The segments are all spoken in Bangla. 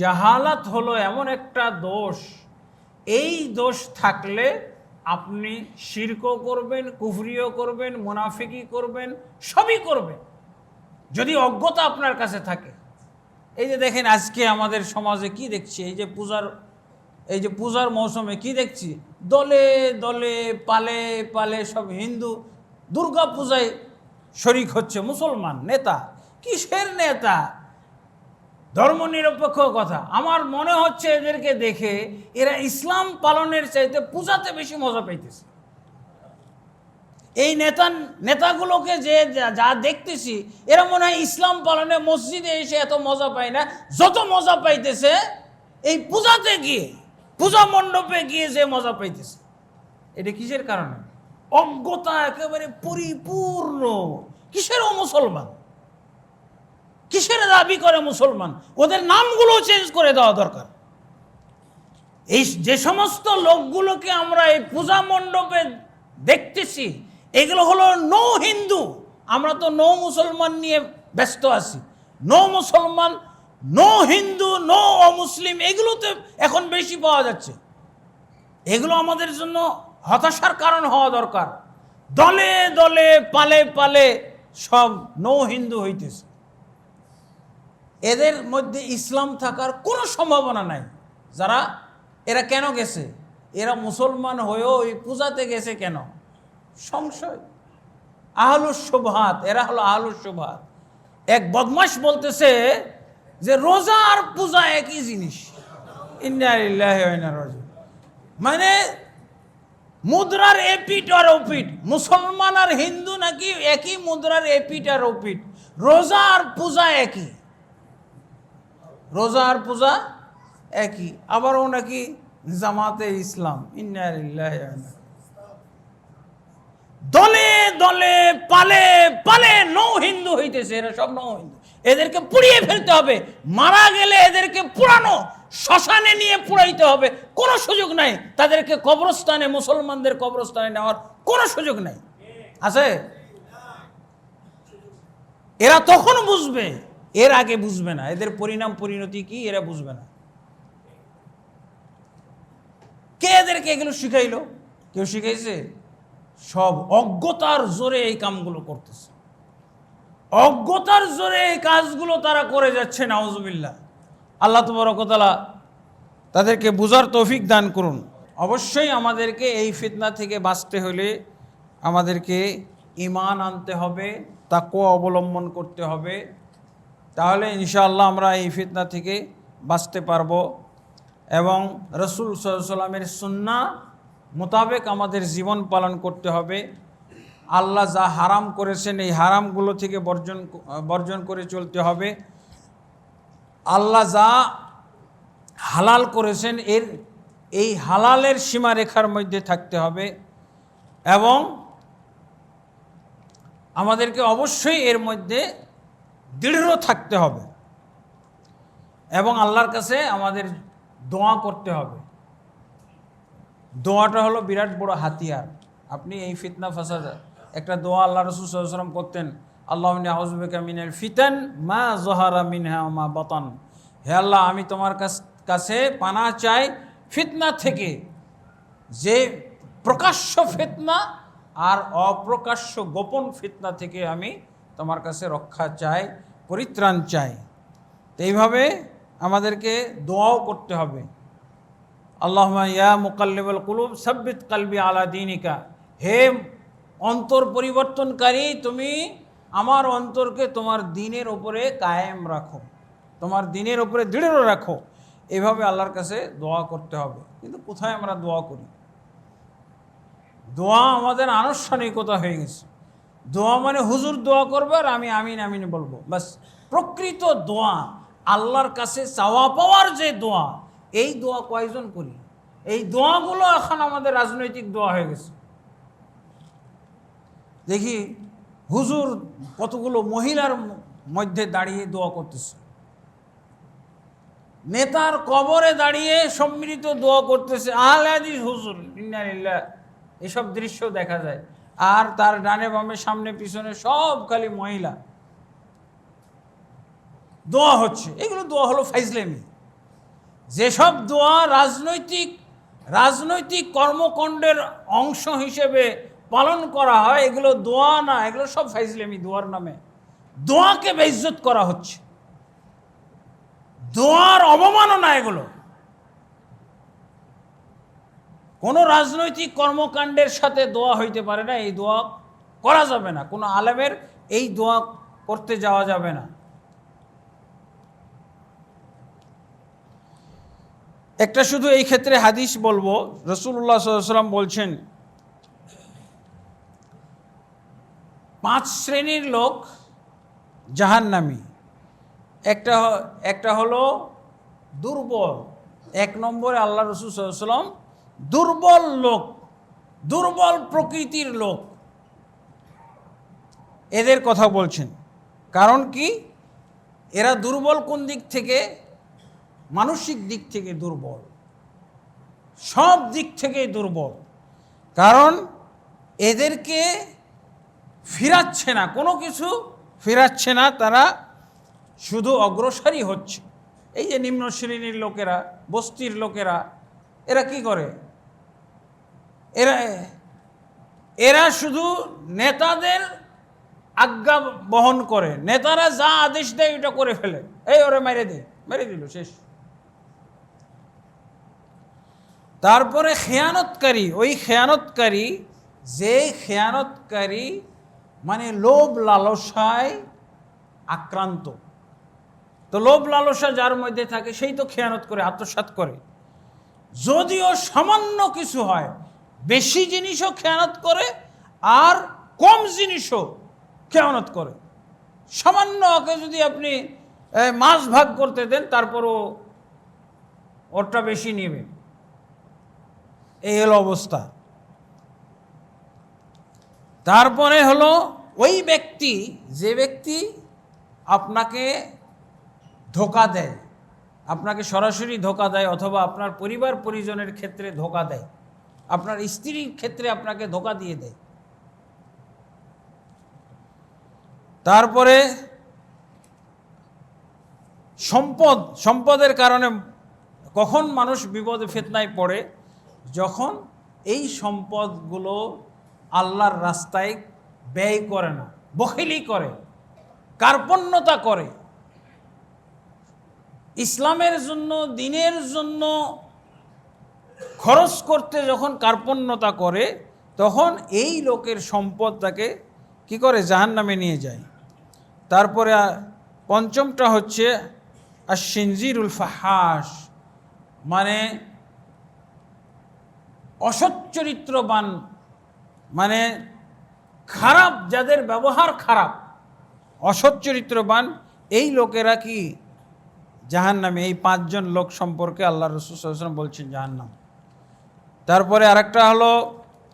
জাহালাত হলো এমন একটা দোষ। এই দোষ থাকলে আপনি শিরকও করবেন, কুফরিও করবেন মুনাফিকি করবেন, সবই করবেন। যদি অজ্ঞতা আপনার কাছে থাকে। এই যে দেখেন আজকে আমাদের সমাজে কি দেখছি? এই যে পূজার, এই যে পূজার মৌসুমে কি দেখছি? দলে দলে, পালে পালে সব হিন্দু দুর্গা পূজায় শরিক হচ্ছে মুসলমান নেতা। কিসের নেতা? ধর্মনিরপেক্ষ কথা। আমার মনে হচ্ছে এদেরকে দেখে এরা ইসলাম পালনের চাইতে পূজাতে বেশি মজা পাইতেছে। এই নেতা, নেতাগুলোকে যে যা- দেখতেছি, এরা মনে হয় ইসলাম পালনে মসজিদে এসে এত মজা পায় না। যত মজা পাইতেছে, এই পূজাতে গিয়ে, পূজা মণ্ডপে গিয়ে যে মজা পাইতেছে, এটা কিসের কারণে? অজ্ঞতা একেবারে পরিপূর্ণ। কিসের ও মুসলমান কিসের দাবি করে মুসলমান? ওদের নামগুলো চেঞ্জ করে দেওয়া দরকার। এই যে সমস্ত লোকগুলোকে আমরা এই পূজা মণ্ডপে দেখতেছি, এগুলো হলো নো হিন্দু। আমরা তো নো মুসলমান নিয়ে ব্যস্ত আছি। নো মুসলমান, নো হিন্দু, নো অমুসলিম, এগুলোতে এখন বেশি পাওয়া যাচ্ছে। এগুলো আমাদের জন্য হতাশার কারণ হওয়া দরকার। দলে দলে পালে পালে সব নো হিন্দু হইতেছে। এদের মধ্যে ইসলাম থাকার কোনো সম্ভাবনা নাই। যারা, এরা কেন গেছে? এরা মুসলমান হয়েও ওই পূজাতে গেছে কেন? সংশয়। আহলুস শোভাত এরা হলো আহলুস শোভাত এক বদমাস বলতেছে যে রোজা আর পূজা একই জিনিস। মানে মুদ্রার এপিট আর ওপিট মুসলমান আর হিন্দু নাকি একই মুদ্রার এপিট আর ওপিট রোজা আর পূজা একই। রোজা আর পূজা একই, আবারও নাকি জামাতে ইসলাম দলে দলে, পালে পালে নৌ হিন্দু হইতেছে, এরা সব নৌ হিন্দু। এদেরকে পুড়িয়ে ফেলতে হবে, মারা গেলে এদেরকে পুরানো, শ্মশানে নিয়ে পুড়াইতে হবে, কোনো সুযোগ নাই। তাদেরকে কবরস্থানে, মুসলমানদের কবরস্থানে নেওয়ার কোনো সুযোগ নাই। আছে? এরা তখন বুঝবে এর আগে বুঝবে না। এদের পরিণাম, পরিণতি কি, এরা বুঝবে না। কে এদেরকে এগুলো শিখাইলো? কেউ শিখাইছে? সব অজ্ঞতার জোরে এই কামগুলো করতেছে। অজ্ঞতার জোরে এই কাজগুলো তারা করে যাচ্ছে, নাউজুবিল্লাহ। আল্লাহ তবরকতলা তাদেরকে বুঝার তৌফিক দান করুন। অবশ্যই আমাদেরকে এই ফিতনা থেকে বাঁচতে হলে আমাদেরকে ইমান আনতে হবে তাকে অবলম্বন করতে হবে। তাহলে ইনশাআল্লাহ আমরা এই ফিতনা থেকে বাঁচতে পারব এবং রসুল সাল্লামের সুন্না মোতাবেক আমাদের জীবন পালন করতে হবে। আল্লাহ যা হারাম করেছেন এই হারামগুলো থেকে বর্জন বর্জন করে চলতে হবে। আল্লাহ যা হালাল করেছেন এর, এই হালালের সীমারেখার মধ্যে থাকতে হবে এবং আমাদেরকে অবশ্যই এর মধ্যে দৃঢ় থাকতে হবে। এবং আল্লাহর কাছে আমাদের দোয়া করতে হবে। দোয়াটা হলো বিরাট বড় হাতিয়ার। আপনি এই ফিতনা ফাসাদ, একটা দোয়া আল্লাহ রসুল সাল্লাম করতেন, আল্লাহ আউজবেকা মিনের ফিতান মা জহারা মিনহা মা বতন। হে আল্লাহ, আমি তোমার কাছে পানা চাই ফিতনা থেকে, যে প্রকাশ্য ফিতনা আর অপ্রকাশ্য গোপন ফিতনা থেকে আমি তোমার কাছে রক্ষা চাই, পরিত্রাণ চাই। তো এইভাবে আমাদেরকে দোয়াও করতে হবে। আল্লাহ ইয়া মুকাল্লিবুল কুলুব, সাব্বিত কালবি আলা দিনিকা। হে অন্তর পরিবর্তনকারী, তুমি আমার অন্তরকে তোমার দিনের ওপরে কায়েম রাখো। তোমার দিনের ওপরে দৃঢ় রাখো। এভাবে আল্লাহর কাছে দোয়া করতে হবে। কিন্তু কোথায় আমরা দোয়া করি? দোয়া আমাদের আনুষ্ঠানিকতা হয়ে গেছে। দোয়া মানে হুজুর দোয়া করবে আর আমি আমিন আমিন বলব। বাস, প্রকৃত দোয়া, আল্লাহর কাছে চাওয়া পাওয়ার যে দোয়া, এই দোয়া কয়জন করি? এই দোয়াগুলো এখন আমাদের রাজনৈতিক দোয়া হয়ে গেছে। দেখি, হুজুর কতগুলো মহিলার মধ্যে দাঁড়িয়ে দোয়া করতেছে। নেতার কবরে দাঁড়িয়ে সম্মিলিত দোয়া করতেছে। হাদিস হুজুর ইন্নালিল্লাহ এসব দৃশ্য দেখা যায়। আর তার ডানে বামে সামনে পিছনে সব খালি মহিলা। দোয়া হচ্ছে। এগুলো দোয়া হলো ফাইজলেমি। যেসব দোয়া রাজনৈতিক রাজনৈতিক কর্মকাণ্ডের অংশ হিসেবে পালন করা হয়, এগুলো দোয়া না, এগুলো সব ফাইজলেমি দোয়ার নামে। দোয়াকে বেইজ্জত করা হচ্ছে। দোয়ার অবমাননা এগুলো। কোনো রাজনৈতিক কর্মকাণ্ডের সাথে দোয়া হইতে পারে না, এই দোয়া করা যাবে না। কোনো আলেমের এই দোয়া করতে যাওয়া যাবে না। একটা শুধু এই ক্ষেত্রে হাদিস বলব। রসুল্লাহ সাল্লাম বলছেন, পাঁচ শ্রেণির লোক জাহান্নামী। একটা একটা হলো দুর্বল। এক নম্বরে আল্লাহ রসুল সাল্লাম দুর্বল লোক, দুর্বল প্রকৃতির লোক। এদের কথা বলছেন। কারণ কি? এরা দুর্বল কোন দিক থেকে? মানসিক দিক থেকে দুর্বল। সব দিক থেকেই দুর্বল। কারণ এদেরকে ফিরাচ্ছে না, কোনো কিছু ফিরাচ্ছে না, তারা শুধু অগ্রসরই হচ্ছে। এই যে নিম্ন শ্রেণির লোকেরা, বস্তির লোকেরা, এরা কি করে? এরা এরা শুধু নেতাদের আজ্ঞা বহন করে। নেতারা যা আদেশ দেয় ওটা করে ফেলে। এই ওরে মেরে দে, মেরে দিল, শেষ। তারপরে খেয়ানতকারী, ওই খেয়ানতকারী যে খেয়ানতকারী মানে লোভ লালসায় আক্রান্ত। তো লোভ লালসা যার মধ্যে থাকে, সেই তো খেয়ানত করে, আত্মসাৎ করে। যদিও সামান্য কিছু হয় বেশি জিনিসও খেয়ানত করে আর কম জিনিসও খেয়ানত করে। সামান্য ওকে যদি আপনি মাছ ভাগ করতে দেন, তারপরও ওরটা বেশি নেবে। এই হলো অবস্থা। তারপরে হলো ওই ব্যক্তি, যে ব্যক্তি আপনাকে ধোকা দেয়, আপনাকে সরাসরি ধোকা দেয় অথবা আপনার পরিবার পরিজনের ক্ষেত্রে ধোকা দেয় আপনার স্ত্রীর ক্ষেত্রে আপনাকে ধোকা দিয়ে দেয়। তারপরে সম্পদ, সম্পদের কারণে কখন মানুষ বিপদে, ফেতনায় পড়ে? যখন এই সম্পদগুলো আল্লাহর রাস্তায় ব্যয় করে না বখিলি করে, কার্পণ্যতা করে। ইসলামের জন্য, দিনের জন্য খরচ করতে যখন কার্পণ্যতা করে, তখন এই লোকের সম্পদ তাকে কি করে? জাহান নামে নিয়ে যায়। তারপরে পঞ্চমটা হচ্ছে আর সিনজিরুল ফাহাস মানে অসচ্চরিত্রবান মানে খারাপ, যাদের ব্যবহার খারাপ, অসচ্চরিত্রবান, এই লোকেরা কি জাহান্নামে, এই পাঁচজন লোক সম্পর্কে আল্লাহ রসুল বলছেন জাহান্নাম। তারপরে আরেকটা হলো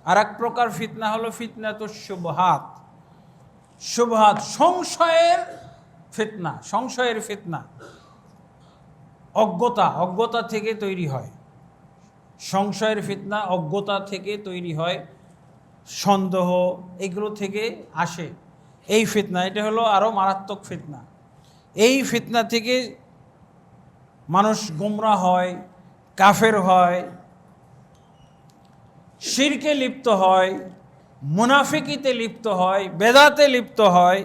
আর এক প্রকার ফিতনা হলো ফিতনা তো শুভহাত শুভহাত সংশয়ের ফিতনা সংশয়ের ফিতনা। অজ্ঞতা অজ্ঞতা থেকে তৈরি হয়। সংশয়ের ফিতনা, অজ্ঞতা থেকে তৈরি হয়। সন্দেহ, এগুলো থেকে আসে। এই ফিতনা, এটা হলো আরও মারাত্মক ফিতনা। এই ফিতনা থেকে মানুষ গোমরা হয়, কাফের হয় শিরকে লিপ্ত হয়, মুনাফিকিতে লিপ্ত হয়, বেদাতে লিপ্ত হয়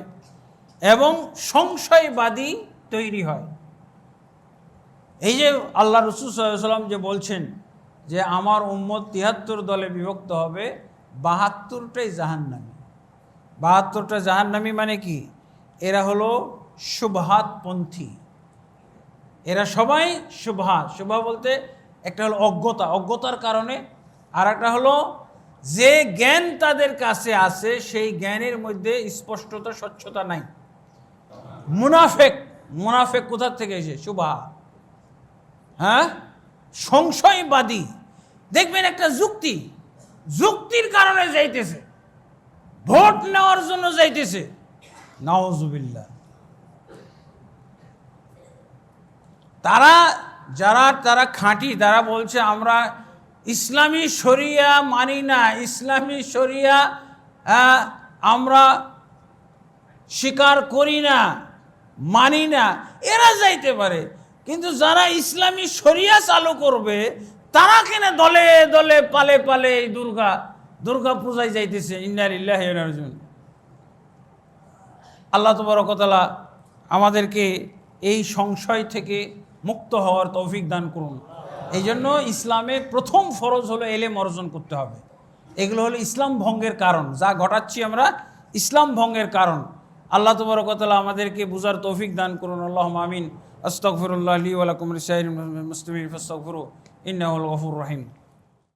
এবং সংশয়বাদী তৈরি হয়। এই যে আল্লাহ রসুল সাল্লাম যে বলছেন যে আমার উম্মত তিয়াত্তর দলে বিভক্ত হবে, বাহাত্তরটাই জাহান্নামী। বাহাত্তরটা জাহান্নামী মানে কি? এরা হলো শুভাতপন্থী এরা সবাই শুভা শুভা বলতে একটা হলো অজ্ঞতা। অজ্ঞতার কারণে আর একটা হলো, যে জ্ঞান তাদের কাছে আছে, সেই জ্ঞানের মধ্যে স্পষ্টতা, স্বচ্ছতা নাই। মুনাফেক মুনাফেক কোথার থেকে এসে? শুভা হ্যাঁ? সংশয়বাদী। দেখবেন একটা যুক্তি, যুক্তির কারণে যাইতেছে। ভোট নেওয়ার জন্য যাইতেছে। নওয়াজুবিল্লাহ তারা যারা, তারা খাঁটি, তারা বলছে, আমরা ইসলামী শরিয়া মানি না। ইসলামী শরিয়া আহ, আমরা স্বীকার করি না মানি না। এরা যাইতে পারে। কিন্তু যারা ইসলামী শরিয়া চালু করবে তারা কেন দলে দলে পালে পালে এই দুর্গা দুর্গা পূজায় যাইতেছে। ইন্নারিল্লাহ আল্লাহ তবরকতলা আমাদেরকে এই সংশয় থেকে মুক্ত হওয়ার তৌফিক দান করুন। এই জন্য ইসলামের প্রথম ফরজ হলো এলেম অর্জন করতে হবে। এগুলো হলো ইসলাম ভঙ্গের কারণ। যা ঘটাচ্ছি আমরা ইসলাম ভঙ্গের কারণ। আল্লাহ তবরকতলা আমাদেরকে বুঝার তৌফিক দান করুন। আল্লাহ মামিন আস্তকফরুল্লাহ আলী আলাকুম সাইর মুসলিম ফস্তফরু ইন্নাহুল গফুর রহিম।